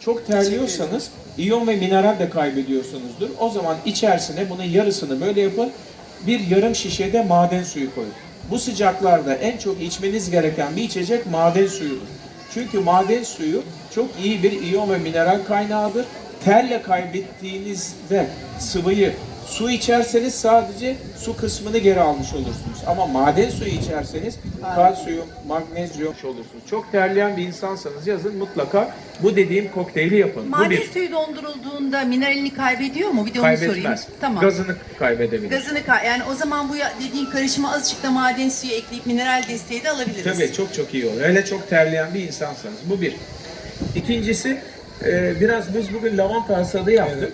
çok terliyorsanız iyon ve mineral de kaybediyorsunuzdur. O zaman içerisine bunun yarısını böyle yapın. Bir yarım şişede maden suyu koyun. Bu sıcaklarda en çok içmeniz gereken bir içecek maden suyudur. Çünkü maden suyu çok iyi bir iyon ve mineral kaynağıdır. Terle kaybettiğinizde sıvıyı su içerseniz sadece su kısmını geri almış olursunuz. Ama maden suyu içerseniz kalsiyum, magnezyum olursunuz. Çok terleyen bir insansanız yazın mutlaka bu dediğim kokteyli yapın. bu Maden bir suyu dondurulduğunda mineralini kaybediyor mu? Bir de onu sorayım. kaybetmez. Tamam. Gazını kaybedebilir. Gazını kay yani o zaman bu ya- dediğin karışıma azıcık da maden suyu ekleyip mineral desteği de alabiliriz. Tabii çok çok iyi olur. Hele çok terleyen bir insansanız. Bu bir. İkincisi e, biraz biz bugün lavanta hasadı yaptık.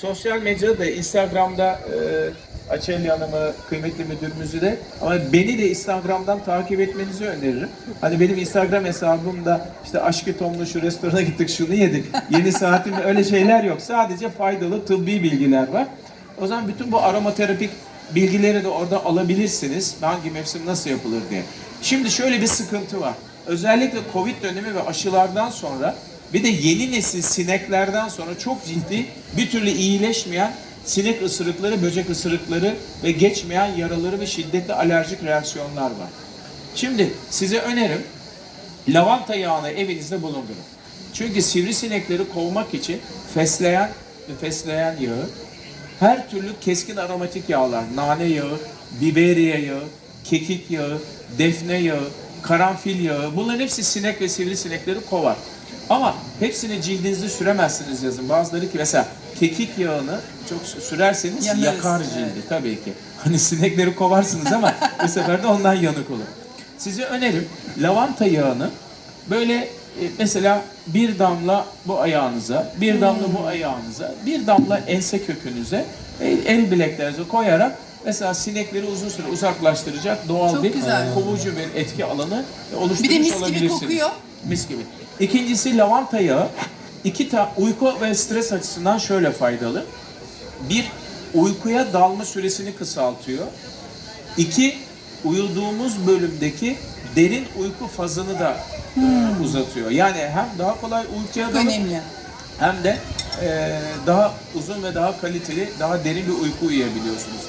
Sosyal medyada, Instagram'da e, Açelya Hanım'ı, kıymetli müdürümüzü de ama beni de Instagram'dan takip etmenizi öneririm. Hani benim Instagram hesabımda işte aşkı Tom'la şu restorana gittik şunu yedik. Yeni saatim öyle şeyler yok. Sadece faydalı tıbbi bilgiler var. O zaman bütün bu aromaterapik bilgileri de orada alabilirsiniz. Hangi mevsim nasıl yapılır diye. Şimdi şöyle bir sıkıntı var. Özellikle Covid dönemi ve aşılardan sonra bir de yeni nesil sineklerden sonra çok ciddi bir türlü iyileşmeyen sinek ısırıkları, böcek ısırıkları ve geçmeyen yaraları ve şiddetli alerjik reaksiyonlar var. Şimdi size önerim lavanta yağını evinizde bulundurun. Çünkü sivrisinekleri kovmak için fesleğen ve fesleğen yağı, her türlü keskin aromatik yağlar, nane yağı, biberiye yağı, kekik yağı, defne yağı, karanfil yağı, bunların hepsi sinek ve sivrisinekleri kovar. Ama hepsini cildinizi süremezsiniz yazın. Bazıları ki mesela kekik yağını çok sü- sürerseniz Yanarız, yakar evet. cildi tabii ki. Hani sinekleri kovarsınız ama bu sefer de ondan yanık olur. Size önerim lavanta yağını böyle e, mesela bir damla bu ayağınıza, bir damla bu ayağınıza, bir damla ense kökünüze, el bileklerinize koyarak mesela sinekleri uzun süre uzaklaştıracak doğal Çok bir güzel. kovucu bir etki alanı oluşturmuş Bir de mis gibi olabilirsiniz. kokuyor. Mis gibi. İkincisi lavanta yağı. İki ta uyku ve stres açısından şöyle faydalı. Bir, uykuya dalma süresini kısaltıyor. İki, uyuduğumuz bölümdeki derin uyku fazını da e, uzatıyor. Yani hem daha kolay uykuya dalıp önemli. hem de e, daha uzun ve daha kaliteli, daha derin bir uyku uyuyabiliyorsunuz.